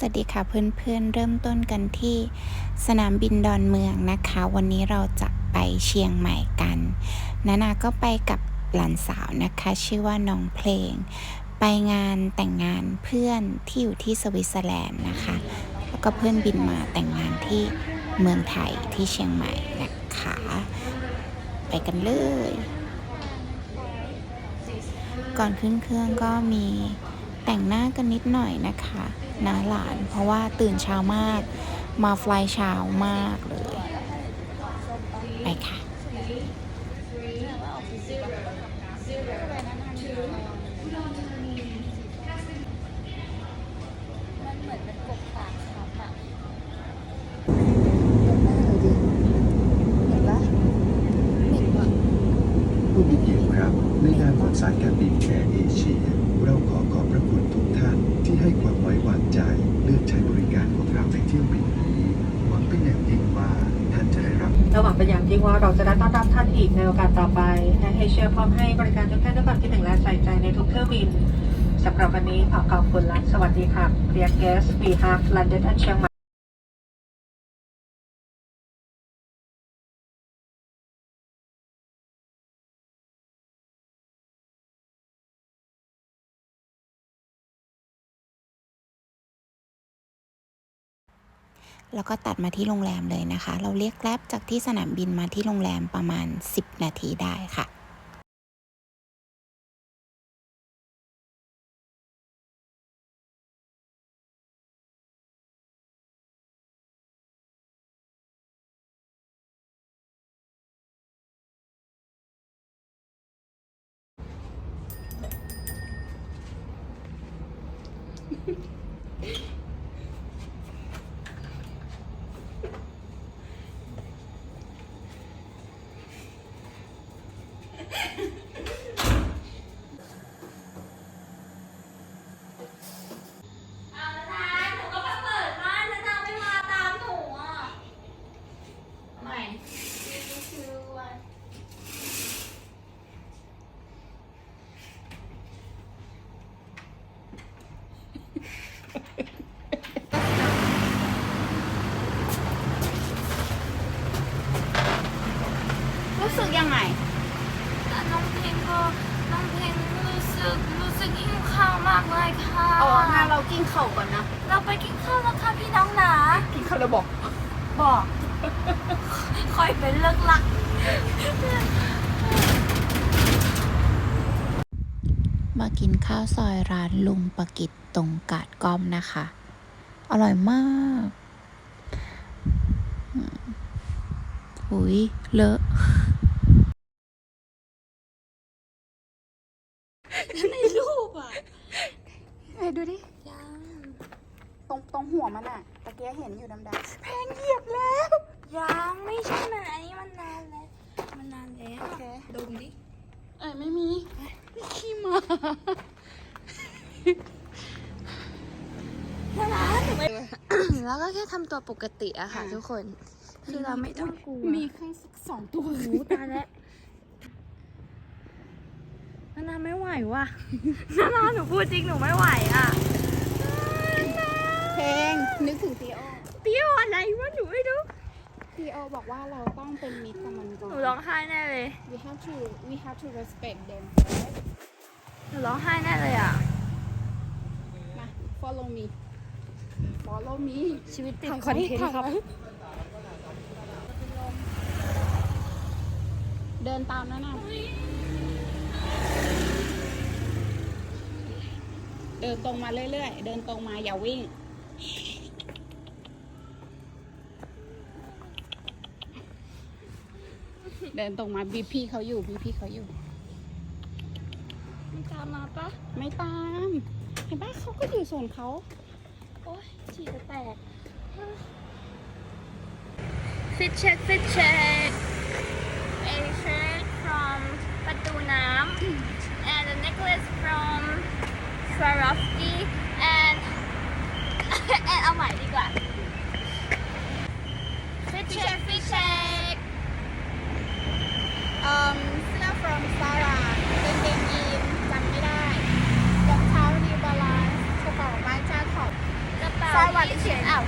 สวัสดีค่ะเพื่อนๆ เริ่มต้นกันที่สนามบินดอนเมืองนะคะ วันนี้เราจะไปเชียงใหม่กันนานาก็ไปกับหลานสาวนะคะ ชื่อว่าน้องเพลง ไปงานแต่งงานเพื่อนที่อยู่ที่สวิตเซอร์แลนด์นะคะ แล้วก็เพื่อนบินมาแต่งงานที่เมืองไทยที่เชียงใหม่นะคะ ไปกันเลย ก่อนขึ้นเครื่องก็มีแต่งหน้ากันนิดหน่อยนะคะ นาหลาน เพราะว่าตื่นเช้ามาก มาฟลายเช้ามากเลย ไปค่ะผู้มีเกียรติครับในนามของสายการบิน วังเป็นอย่างยิ่งว่าเราจะได้ต้อนรับท่านอีกในโอกาสต่อไปแอร์เอเชียพร้อมให้บริการทุกท่านด้วยความคิดถึงและใส่ใจในทุกเที่ยวบินสำหรับวันนี้ขอขอบคุณและสวัสดีค่ะ Dear guests we have landed at เชียงใหม่ แล้วก็ตัดมาที่โรงแรมเลยนะคะ เราเรียกแกร็บจากที่สนามบินมาที่โรงแรมประมาณ 10 นาทีได้ค่ะ เอาละนะหนูก็มาเปิดบ้านแล้วนางไม่มาตามหนูอะไม่คือวัน รู้สึกยังไง แต่น้องเพลงก็น้องเพลงรู้สึกรู้สึกหิวข้าว มากเลยค่ะ อ๋องั้นเรากินข้าวก่อนนะ เราไปกินข้าวแล้วค่ะพี่น้องหนากินข้าวแล้วบอก บอก คอยเป็นเลิกลัก มากินข้าวซอยร้านลุงประกิตตรงกาดก้อมนะคะ อร่อยมากอืมอุ้ยเลอะในรูปอะ ไหนดูดิยังตรงตรงหัวมันอะตะเกียเห็นอยู่ดำๆแพงเหยียบแล้วยังไม่ใช่มันอันนี้มันนานแล้วมันนานแล้วโอเคดมดิเอ้ยไม่มีขี้หมาแล้วก็แค่ทำตัวปกติอะค่ะทุกคน คือเราไม่ต้องกลัวมีข้างสักสองตัวโอ้โหตายแล้ว นานาไม่ไหวว่ะ นานาหนูพูดจริงหนูไม่ไหวอะเพลงนึกถึงตีโอเปรี้ยวอะไรวะหนูไม่รู้ตีโอบอกว่าเราต้องเป็นมิตรกับมันก่อหนูนร้องไห้แน่เลย we have to we have to respect them หนูร้องไห้แน่เลยอะ มา follow me follow me ชีวิตติดถ่ายคอนเทนต์ถ่ายครับไว้เดินตามแล้วนะ เดินตรงมาเรื่อยๆ เดินตรงมาอย่าวิ่ง เดินตรงมาบีพี่เขาอยู่บีพี่เขาอยู่มีตามมาปะไม่ตาม เห็นปะเขาก็อยู่โซนเขา โอ๊ยฉี่จะแตก ฟิตเช็คฟิตเช็คเอเช็ค from ประตูน้ำ and the necklace from Swarovski and and เอาใหม่ดีกว่า fit check fit check um เสื้อ from Zara กางเกงยีนจำไม่ได้ป๋ายี่สิบอ้าว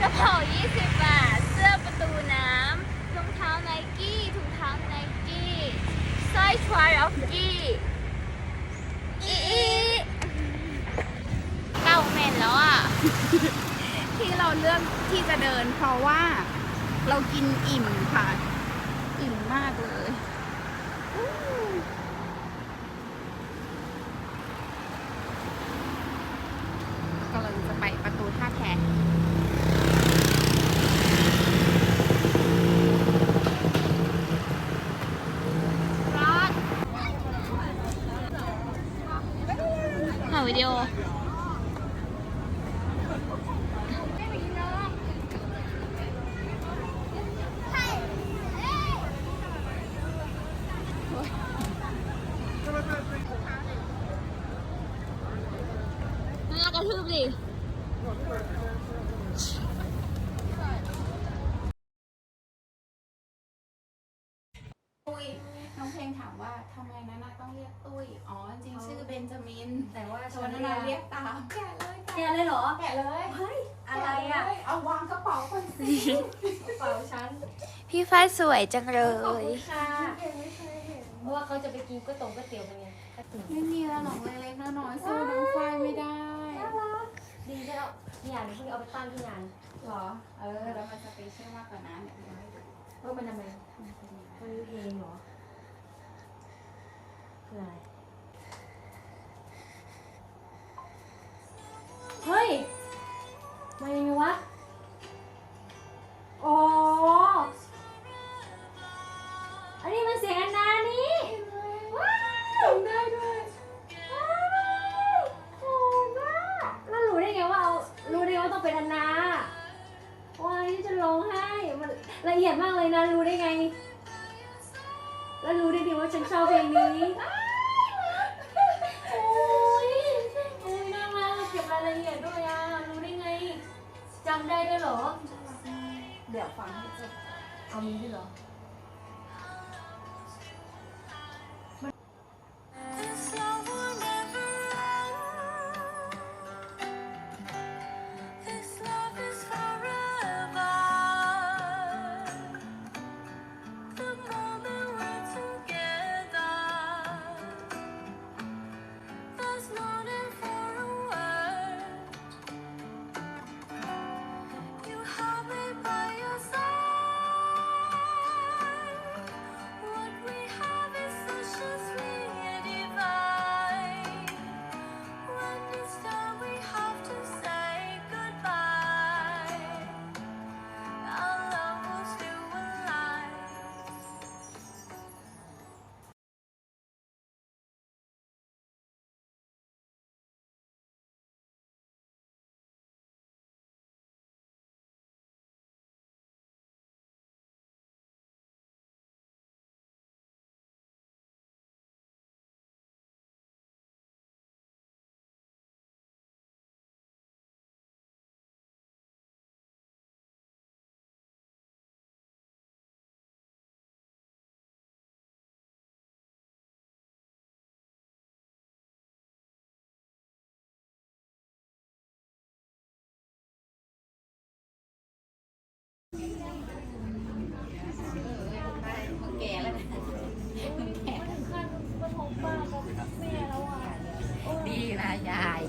กระเป๋ายี่สิบบาทเสื้อประตูน้ำรองเท้าไนกี้ถุงเท้าไนกี้สร้อยทวายออฟกี้อีอีเก้าเมนแล้วอะ ที่เราเลือก ที่จะเดิน เพราะว่าเรากินอิ่มค่ะ อิ่มมากเลยกำลังจะไปประตูท่าแพรอนหาวิดีโอ น่ากระทืบดิ ตุ้ยน้องเพลงถามว่าทำไมนานาต้องเรียกตุ้ย อ๋อ จริงๆชื่อเบนจามิน แต่ว่า ชวนนานาเรียกตามแกะเลย แกเลยเหรอ แกะเลยเฮ้ยอะไรอะแกเลยเอาวางกระเป๋าก่อนสิกระเป๋าฉันพี่ฝ้ายสวยจังเลขอบย คุณค่ะเพราะว่าเขาจะไปกินก๋วยตงก๋วยเตี๋ยวกันไงก๋วยเตี๋ยวไม่มีแล้วหรอกเล็กๆน้อยๆสู้น้องฝ้ายไม่ได้ดีใช่แล้วพี่ยานเพิ่งเอาไปตั้งที่งานหรอ เออแล้วมันสเปเชียลมากกว่านั้นเดี๋ยวเราให้ดูเออมันทำไมมันมีเพลงเหรอคืออะไร เฮ้ย มายังไงวะ อ๋อ อันนี้มันเสียงอันนานี่ว้าวได้ด้วยว้าวโอ้บ้าแล้วรู้ได้ไงว่าเอา รู้ได้ไงว่าต้องเป็นอันนาว้ายจะร้องไห้ มันละเอียดมากเลยนะ รู้ได้ไง แล้วรู้ได้ดีว่าฉันชอบเพลงนี้ จำได้ด้วยเหรอ เดี๋ยวฟังให้จบเอามีด้วยเหรอ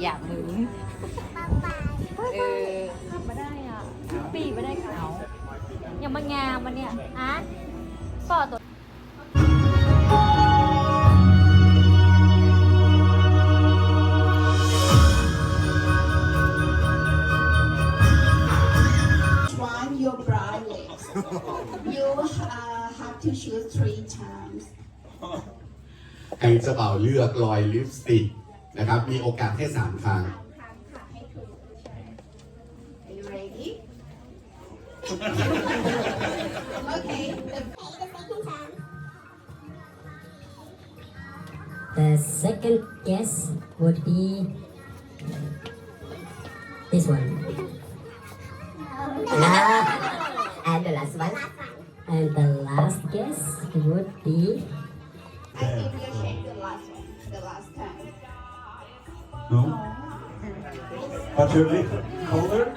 อย่ามึงเออทำมาได้อะปีมาได้ค่ะยังมางามมันเนี่ยอะก็ตัว one your brow lips. you uh, have to choose three times. ให้เจ้าบ่าวเลือกรอยลิปสติก นะครับ มีโอกาสแค่สามครั้ง Are you ready? okay. The The second guess would be this one. Ah, and the last one. And the last guess would be I think you change No But your lip color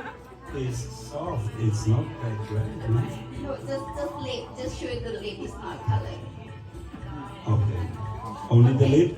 is soft. It's not that red. no? No, just just lip. Just show the lip is not colored. Okay. Only the lip.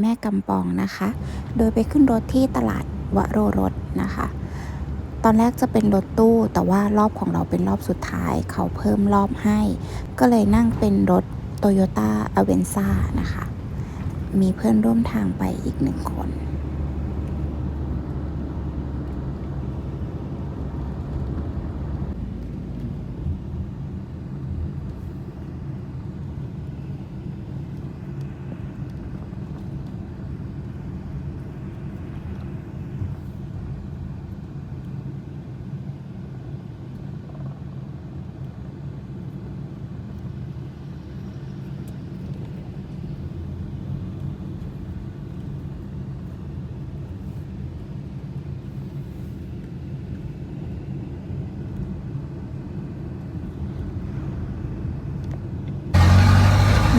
แม่กำปองนะคะ โดยไปขึ้นรถที่ตลาดวโรรสนะคะ ตอนแรกจะเป็นรถตู้ แต่ว่ารอบของเราเป็นรอบสุดท้าย เขาเพิ่มรอบให้ ก็เลยนั่งเป็นรถโตโยต้าอเวนซ่านะคะ มีเพื่อนร่วมทางไปอีกหนึ่งคน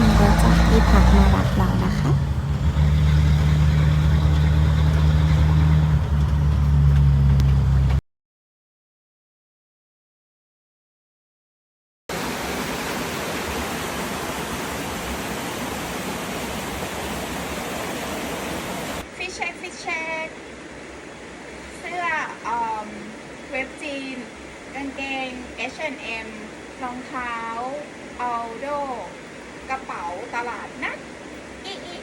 มีรถจากที่พักมารับเรานะคะ ฟิช เช็คฟิชเช็คเสื้ออมเว็บจีนกางเกง H&M รองเท้า a l d o กระเป๋าตลาดนัดอีอี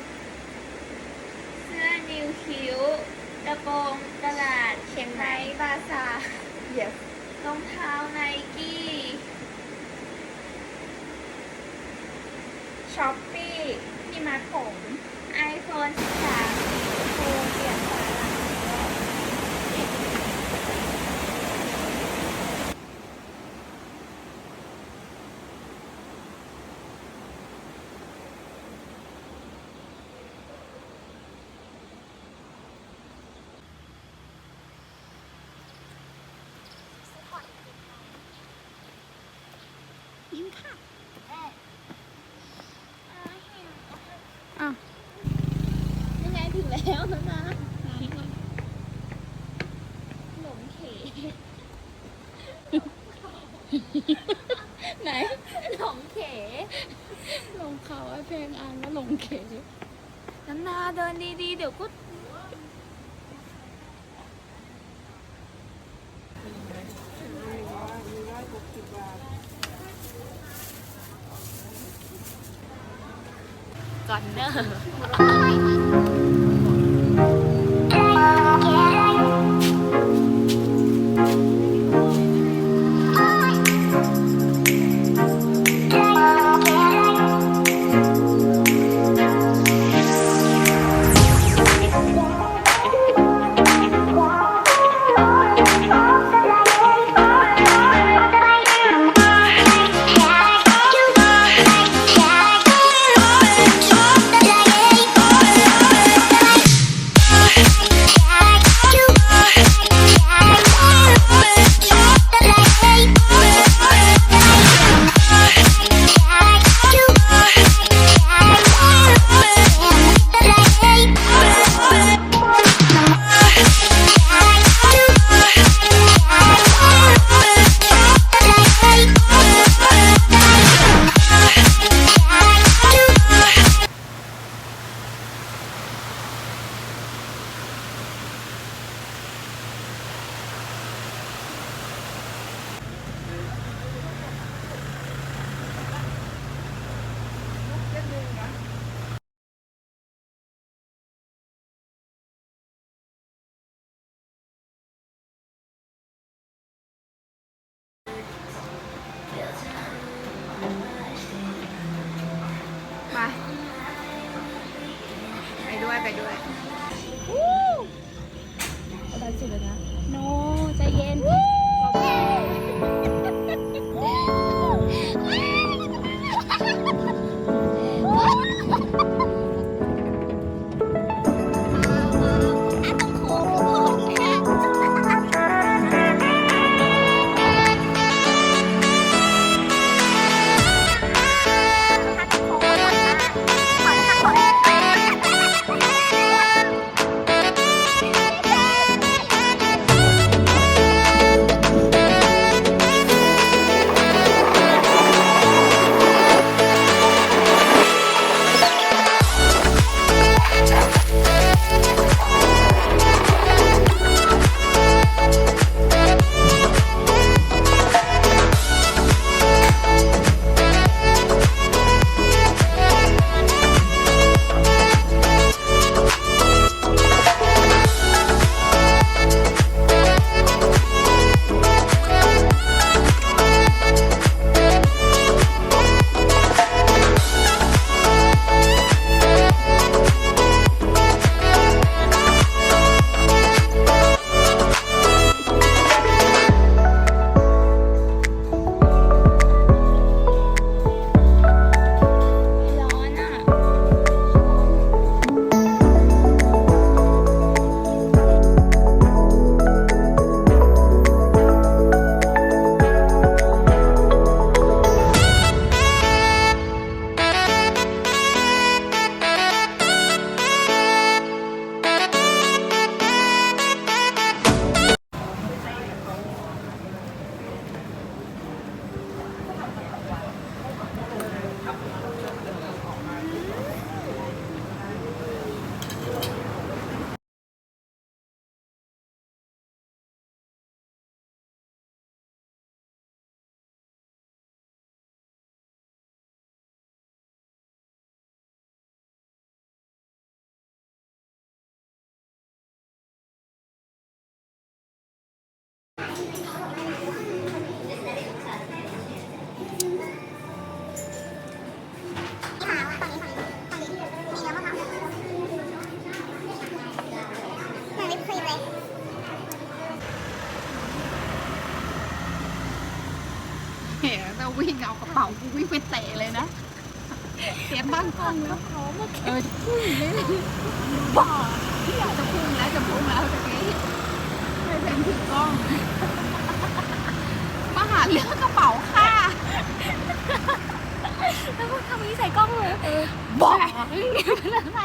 เสื้อนิวคิวกระโปรงตลาดเชียงใหม่บาซาร์ yes รองเท้าไนกี้ช้อปปี้ที่มัดผมไอโฟน13สีชมพูเปลี่ยนฝาหลังแล้ว อ้าว ไหนหลงเขลงเขาไอ้เพลงอ่านว่าหลงเขน้ำนาเดินดีๆ เดี๋ยวก็ก่อนเนอะ ด้วย วิ่งเอากระเป๋ากูวิ่งไปเตะเลยนะเตรียบ้านกล้องแล้วเออพุ่งเลยที่อยากจะพุ่งแล้วจะพุ่งแล้วตะกี้ไม่เป็นถือกล้องมาหาเรื่องกระเป๋าค่ะแล้วก็ทำนี้ใส่กล้องเลยบอกเป็นอะไร